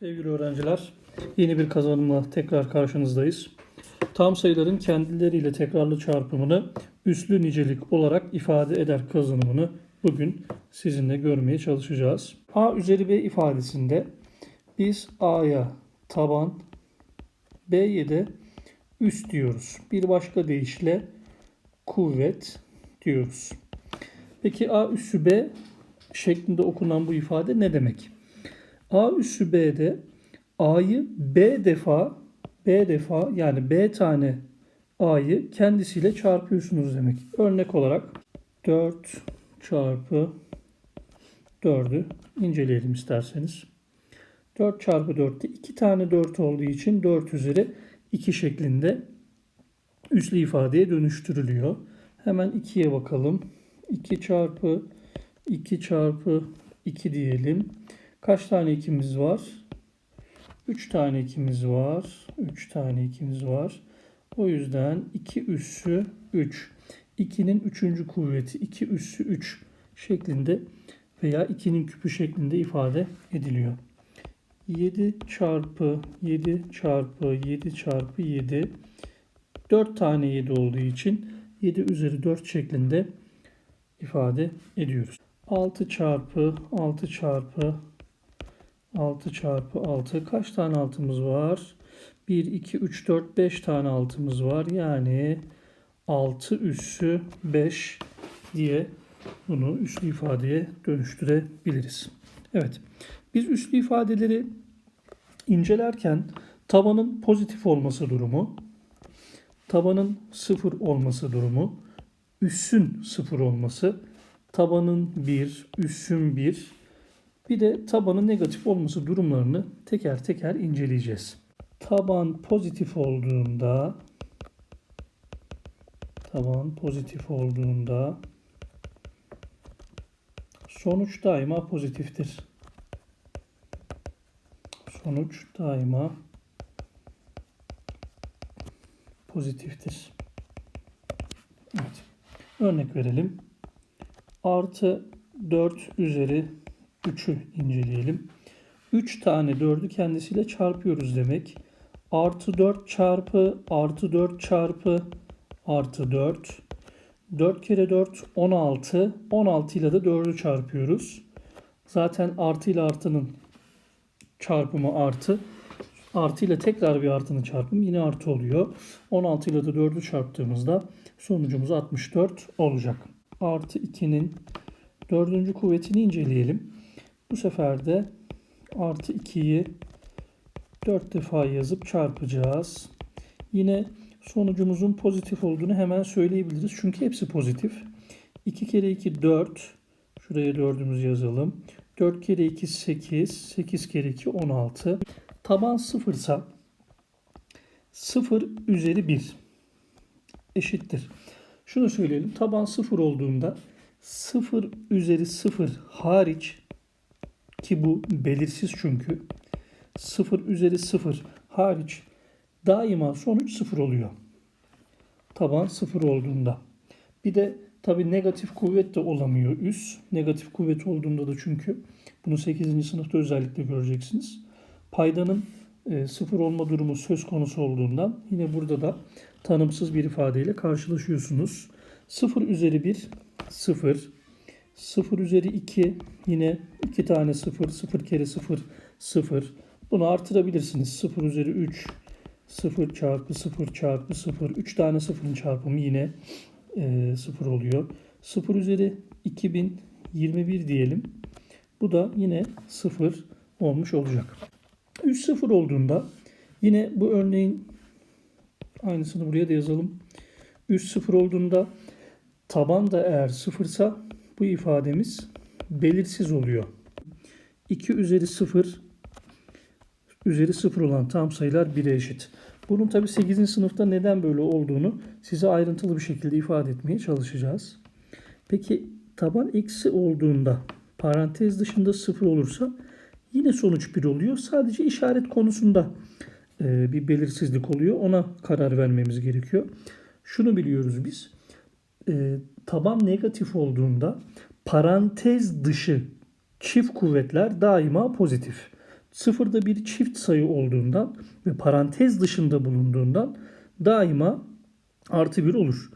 Sevgili öğrenciler, yeni bir kazanımla tekrar karşınızdayız. Tam sayıların kendileriyle tekrarlı çarpımını üslü nicelik olarak ifade eder kazanımını bugün sizinle görmeye çalışacağız. A üzeri B ifadesinde biz A'ya taban, B'ye de üst diyoruz. Bir başka deyişle kuvvet diyoruz. Peki A üssü B şeklinde okunan bu ifade ne demek? A üssü B'de A'yı B defa B defa yani B tane A'yı kendisiyle çarpıyorsunuz demek. Örnek olarak 4 çarpı 4'ü inceleyelim isterseniz. 4 çarpı 4'te 2 tane 4 olduğu için 4 üzeri 2 şeklinde üslü ifadeye dönüştürülüyor. Hemen 2'ye bakalım. 2 çarpı 2 çarpı 2 diyelim. Kaç tane ikimiz var? 3 tane ikimiz var. 3 tane ikimiz var. O yüzden 2 üssü 3. 2'nin 3. kuvveti 2 üssü 3 şeklinde veya 2'nin küpü şeklinde ifade ediliyor. 7 çarpı 7 çarpı 7 çarpı 7 4 tane 7 olduğu için 7 üzeri 4 şeklinde ifade ediyoruz. 6 çarpı 6 çarpı 6 çarpı 6 kaç tane altımız var? 1, 2, 3, 4, 5 tane altımız var. Yani 6 üssü 5 diye bunu üslü ifadeye dönüştürebiliriz. Evet. Biz üslü ifadeleri incelerken tabanın pozitif olması durumu, tabanın sıfır olması durumu, üssün sıfır olması, tabanın 1, üssün 1, bir de tabanın negatif olması durumlarını teker teker inceleyeceğiz. Taban pozitif olduğunda taban pozitif olduğunda sonuç daima pozitiftir. Sonuç daima pozitiftir. Evet. Örnek verelim. Artı 4 üzeri 3'ü inceleyelim. 3 tane 4'ü kendisiyle çarpıyoruz demek. Artı 4 çarpı artı 4 çarpı artı 4. 4 kere 4 16. 16 ile de 4'ü çarpıyoruz. Zaten artı ile artının çarpımı artı. Artı ile tekrar bir artının çarpımı yine artı oluyor. 16 ile de 4'ü çarptığımızda sonucumuz 64 olacak. Artı 2'nin dördüncü kuvvetini inceleyelim. Bu sefer de artı 2'yi 4 defa yazıp çarpacağız. Yine sonucumuzun pozitif olduğunu hemen söyleyebiliriz. Çünkü hepsi pozitif. 2 kere 2 4. Şuraya 4'ümüzü yazalım. 4 kere 2 8. 8 kere 2 16. Taban 0 ise 0 üzeri 1 eşittir. Şunu söyleyelim. Taban 0 olduğunda 0 üzeri 0 hariç ki bu belirsiz çünkü 0 üzeri 0 hariç daima sonuç 0 oluyor. Taban 0 olduğunda. Bir de tabi negatif kuvvet de olamıyor üs. Negatif kuvvet olduğunda da çünkü bunu 8. sınıfta özellikle göreceksiniz. Paydanın e, sıfır olma durumu söz konusu olduğundan yine burada da tanımsız bir ifadeyle karşılaşıyorsunuz. 0 üzeri 1 0 0 üzeri 2 yine 2 tane 0 0 kere 0 0 bunu artırabilirsiniz. 0 üzeri 3 0 çarpı 0 çarpı 0 3 tane 0'ın çarpımı yine e, 0 oluyor. 0 üzeri 2021 diyelim. Bu da yine 0 olmuş olacak. 3 0 olduğunda yine bu örneğin aynısını buraya da yazalım. 3 0 olduğunda taban da eğer sıfırsa bu ifademiz belirsiz oluyor. 2 üzeri 0 üzeri 0 olan tam sayılar 1'e eşit. Bunun tabi 8. sınıfta neden böyle olduğunu size ayrıntılı bir şekilde ifade etmeye çalışacağız. Peki taban eksi olduğunda parantez dışında 0 olursa yine sonuç 1 oluyor. Sadece işaret konusunda e, bir belirsizlik oluyor. Ona karar vermemiz gerekiyor. Şunu biliyoruz biz. Taban negatif olduğunda parantez dışı çift kuvvetler daima pozitif. sıfırda bir çift sayı olduğundan ve parantez dışında bulunduğundan daima artı bir olur.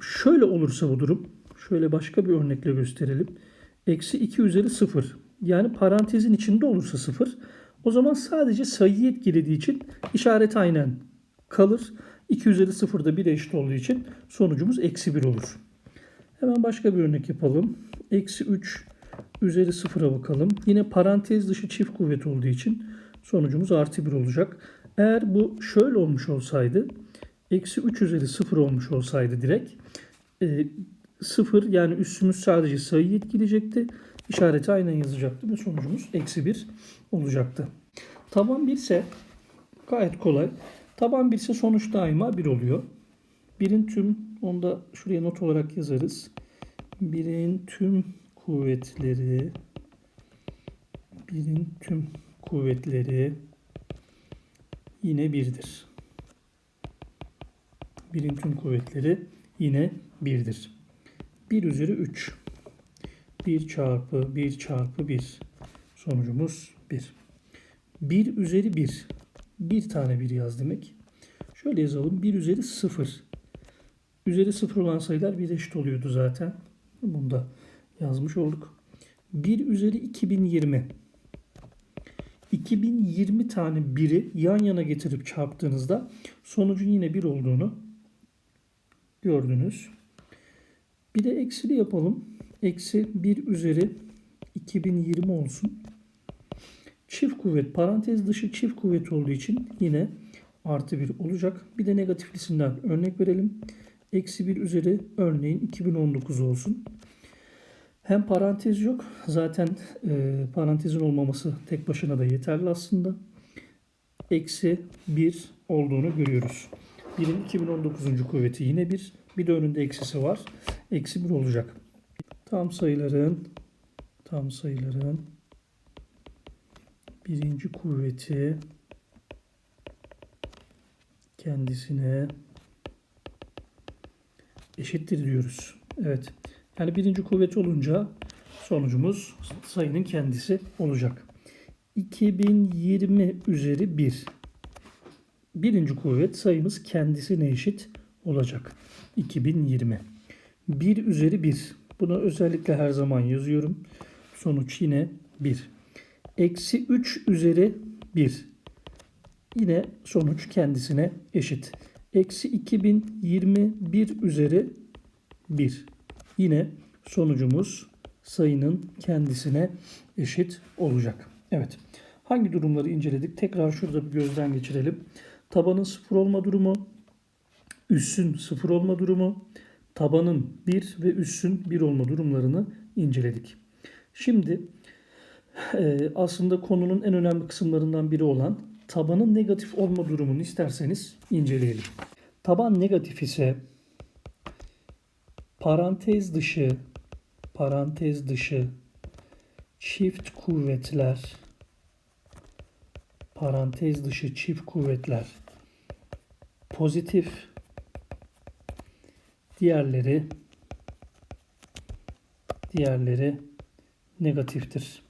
Şöyle olursa bu durum, şöyle başka bir örnekle gösterelim. Eksi 2 üzeri 0. Yani parantezin içinde olursa 0. O zaman sadece sayıyı etkilediği için işaret aynen kalır. 2 üzeri 0 da 1'e eşit olduğu için sonucumuz eksi 1 olur. Hemen başka bir örnek yapalım. Eksi 3 üzeri 0'a bakalım. Yine parantez dışı çift kuvvet olduğu için sonucumuz artı 1 olacak. Eğer bu şöyle olmuş olsaydı eksi 3 üzeri 0 olmuş olsaydı direkt e, 0 yani üssümüz sadece sayıyı etkileyecekti. İşareti aynen yazacaktı ve sonucumuz eksi 1 olacaktı. Taban 1 ise gayet kolay. Taban 1 ise sonuç daima 1 oluyor. Birin tüm, onu da şuraya not olarak yazarız. Birin tüm kuvvetleri birin tüm kuvvetleri yine birdir. Birin tüm kuvvetleri yine birdir. 1 üzeri 3. 1 çarpı 1 çarpı 1. Sonucumuz 1. 1 üzeri 1. Bir tane 1 yaz demek. Şöyle yazalım. 1 üzeri 0. Üzeri 0 olan sayılar 1 eşit oluyordu zaten. Bunu da yazmış olduk. 1 üzeri 2020. 2020 tane 1'i yan yana getirip çarptığınızda sonucun yine 1 olduğunu gördünüz. Bir de eksili yapalım. Eksi 1 üzeri 2020 olsun. Çift kuvvet parantez dışı çift kuvvet olduğu için yine artı 1 olacak. Bir de negatiflisinden örnek verelim. Eksi 1 üzeri örneğin 2019 olsun. Hem parantez yok. Zaten e, parantezin olmaması tek başına da yeterli aslında. Eksi 1 olduğunu görüyoruz. 1'in 2019. kuvveti yine 1. Bir de önünde eksisi var. Eksi 1 olacak. Tam sayıların tam sayıların birinci kuvveti kendisine eşittir diyoruz. Evet. Yani birinci kuvvet olunca sonucumuz sayının kendisi olacak. 2020 üzeri 1. Birinci kuvvet sayımız kendisine eşit olacak. 2020. 1 üzeri 1. Bunu özellikle her zaman yazıyorum. Sonuç yine 1. Eksi 3 üzeri 1. Yine sonuç kendisine eşit. Eksi 2021 üzeri 1. Yine sonucumuz sayının kendisine eşit olacak. Evet. Hangi durumları inceledik? Tekrar şurada bir gözden geçirelim. Tabanın sıfır olma durumu, üssün sıfır olma durumu, tabanın 1 ve üssün 1 olma durumlarını inceledik. Şimdi aslında konunun en önemli kısımlarından biri olan tabanın negatif olma durumunu isterseniz inceleyelim. Taban negatif ise parantez dışı parantez dışı çift kuvvetler parantez dışı çift kuvvetler pozitif diğerleri diğerleri negatiftir.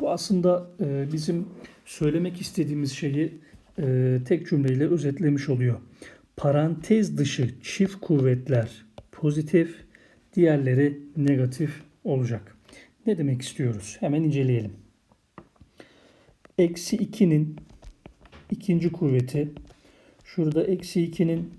Bu aslında e, bizim söylemek istediğimiz şeyi e, tek cümleyle özetlemiş oluyor. Parantez dışı çift kuvvetler pozitif, diğerleri negatif olacak. Ne demek istiyoruz? Hemen inceleyelim. Eksi 2'nin ikinci kuvveti, şurada eksi 2'nin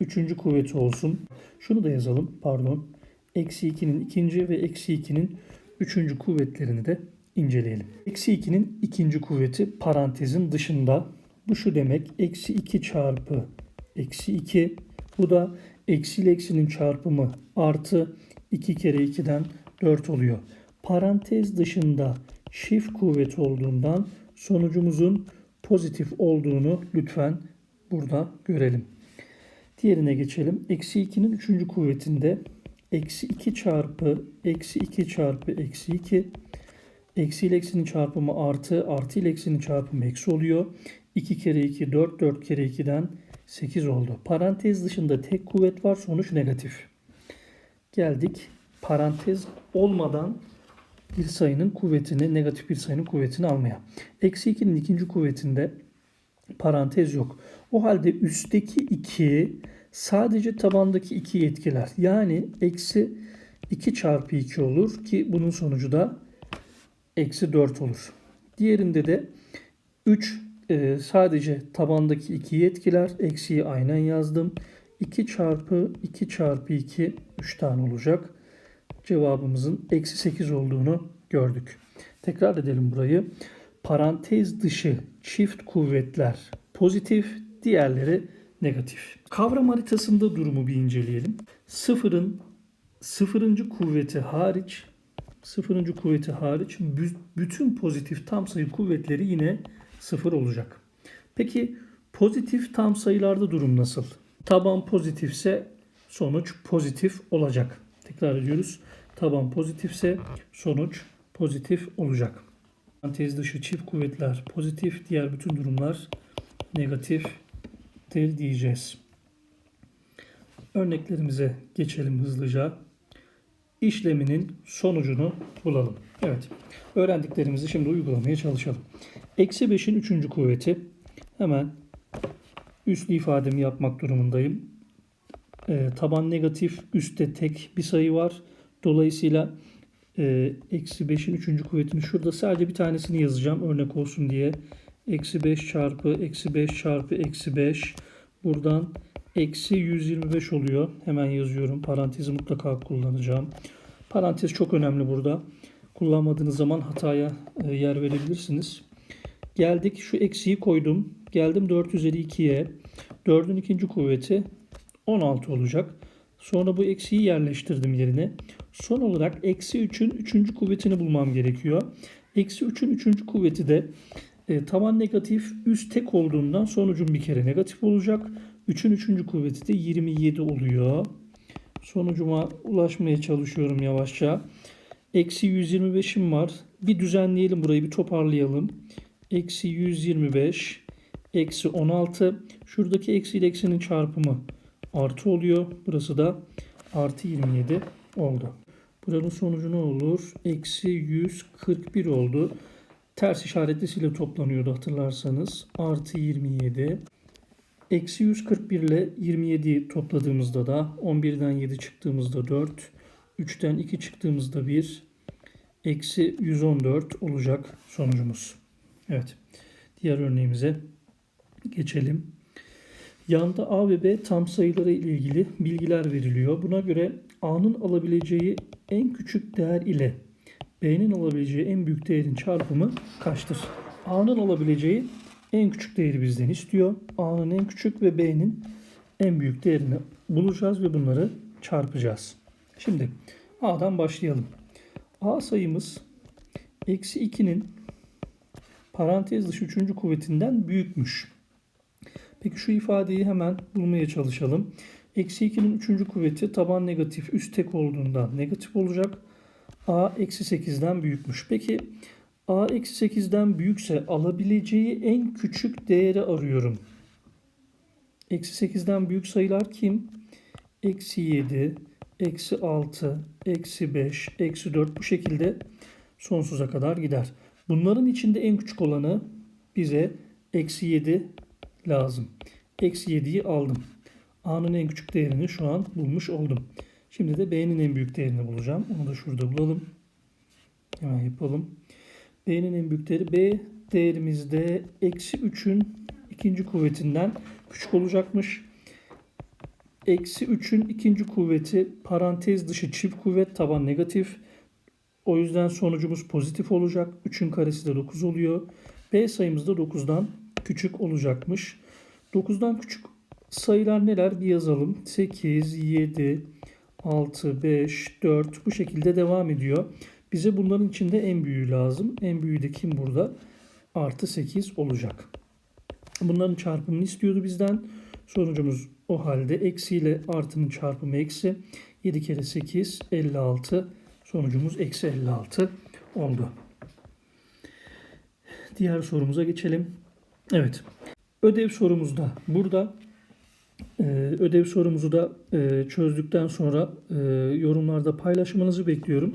üçüncü kuvveti olsun. Şunu da yazalım, pardon. Eksi 2'nin ikinci ve eksi 2'nin üçüncü kuvvetlerini de inceleyelim. Eksi 2'nin ikinci kuvveti parantezin dışında. Bu şu demek. Eksi 2 çarpı eksi 2. Bu da eksi ile eksinin çarpımı artı 2 kere 2'den 4 oluyor. Parantez dışında çift kuvvet olduğundan sonucumuzun pozitif olduğunu lütfen burada görelim. Diğerine geçelim. Eksi 2'nin 3. kuvvetinde eksi 2 çarpı eksi 2 çarpı eksi 2 Eksi ile eksinin çarpımı artı, artı ile eksinin çarpımı eksi oluyor. 2 kere 2, 4, 4 kere 2'den 8 oldu. Parantez dışında tek kuvvet var, sonuç negatif. Geldik parantez olmadan bir sayının kuvvetini, negatif bir sayının kuvvetini almaya. Eksi 2'nin ikinci kuvvetinde parantez yok. O halde üstteki 2 sadece tabandaki 2'yi etkiler. Yani eksi 2 çarpı 2 olur ki bunun sonucu da eksi 4 olur. Diğerinde de 3 e, sadece tabandaki 2'yi etkiler. Eksiyi aynen yazdım. 2 çarpı 2 çarpı 2 3 tane olacak. Cevabımızın eksi 8 olduğunu gördük. Tekrar edelim burayı. Parantez dışı çift kuvvetler pozitif, diğerleri negatif. Kavram haritasında durumu bir inceleyelim. Sıfırın sıfırıncı kuvveti hariç sıfırıncı kuvveti hariç bü- bütün pozitif tam sayı kuvvetleri yine sıfır olacak. Peki pozitif tam sayılarda durum nasıl? Taban pozitifse sonuç pozitif olacak. Tekrar ediyoruz. Taban pozitifse sonuç pozitif olacak. Parantez dışı çift kuvvetler pozitif, diğer bütün durumlar negatiftir diyeceğiz. Örneklerimize geçelim hızlıca. İşleminin sonucunu bulalım. Evet. Öğrendiklerimizi şimdi uygulamaya çalışalım. Eksi 5'in 3. kuvveti. Hemen üslü ifademi yapmak durumundayım. Ee, taban negatif, üstte tek bir sayı var. Dolayısıyla e, eksi 5'in 3. kuvvetini şurada sadece bir tanesini yazacağım örnek olsun diye. Eksi 5 çarpı eksi 5 çarpı eksi 5. Buradan eksi 125 oluyor. Hemen yazıyorum. Parantezi mutlaka kullanacağım. Parantez çok önemli burada. Kullanmadığınız zaman hataya e, yer verebilirsiniz. Geldik şu eksiyi koydum. Geldim 4 üzeri 2'ye. 4'ün ikinci kuvveti 16 olacak. Sonra bu eksiyi yerleştirdim yerine. Son olarak eksi 3'ün 3. kuvvetini bulmam gerekiyor. Eksi 3'ün 3. kuvveti de e, taban negatif üst tek olduğundan sonucum bir kere negatif olacak. 3'ün 3. kuvveti de 27 oluyor. Sonucuma ulaşmaya çalışıyorum yavaşça. Eksi 125'im var. Bir düzenleyelim burayı bir toparlayalım. Eksi 125 eksi 16. Şuradaki eksi ile eksinin çarpımı artı oluyor. Burası da artı 27 oldu. Buranın sonucu ne olur? Eksi 141 oldu. Ters işaretlisiyle toplanıyordu hatırlarsanız. Artı 27. Eksi 141 ile 27'yi topladığımızda da 11'den 7 çıktığımızda 4. 3'ten 2 çıktığımızda 1. Eksi 114 olacak sonucumuz. Evet. Diğer örneğimize geçelim. Yanda A ve B tam sayıları ile ilgili bilgiler veriliyor. Buna göre A'nın alabileceği en küçük değer ile B'nin alabileceği en büyük değerin çarpımı kaçtır? A'nın alabileceği en küçük değeri bizden istiyor. A'nın en küçük ve B'nin en büyük değerini bulacağız ve bunları çarpacağız. Şimdi A'dan başlayalım. A sayımız eksi 2'nin parantez dışı 3. kuvvetinden büyükmüş. Peki şu ifadeyi hemen bulmaya çalışalım. Eksi 2'nin 3. kuvveti taban negatif üst tek olduğundan negatif olacak. A eksi 8'den büyükmüş. Peki A eksi 8'den büyükse alabileceği en küçük değeri arıyorum. Eksi 8'den büyük sayılar kim? Eksi 7, eksi 6, eksi 5, eksi 4 bu şekilde sonsuza kadar gider. Bunların içinde en küçük olanı bize eksi 7 lazım. Eksi 7'yi aldım. A'nın en küçük değerini şu an bulmuş oldum. Şimdi de B'nin en büyük değerini bulacağım. Onu da şurada bulalım. Hemen yapalım. B'nin en büyük B değerimizde eksi 3'ün ikinci kuvvetinden küçük olacakmış. Eksi 3'ün ikinci kuvveti parantez dışı çift kuvvet taban negatif. O yüzden sonucumuz pozitif olacak. 3'ün karesi de 9 oluyor. B sayımız da 9'dan küçük olacakmış. 9'dan küçük sayılar neler bir yazalım. 8, 7, 6, 5, 4 bu şekilde devam ediyor. Bize bunların içinde en büyüğü lazım. En büyüğü de kim burada? Artı 8 olacak. Bunların çarpımını istiyordu bizden. Sonucumuz o halde eksi ile artının çarpımı eksi. 7 kere 8 56. Sonucumuz eksi 56 oldu. Diğer sorumuza geçelim. Evet. Ödev sorumuz da burada. Ee, ödev sorumuzu da e, çözdükten sonra e, yorumlarda paylaşmanızı bekliyorum.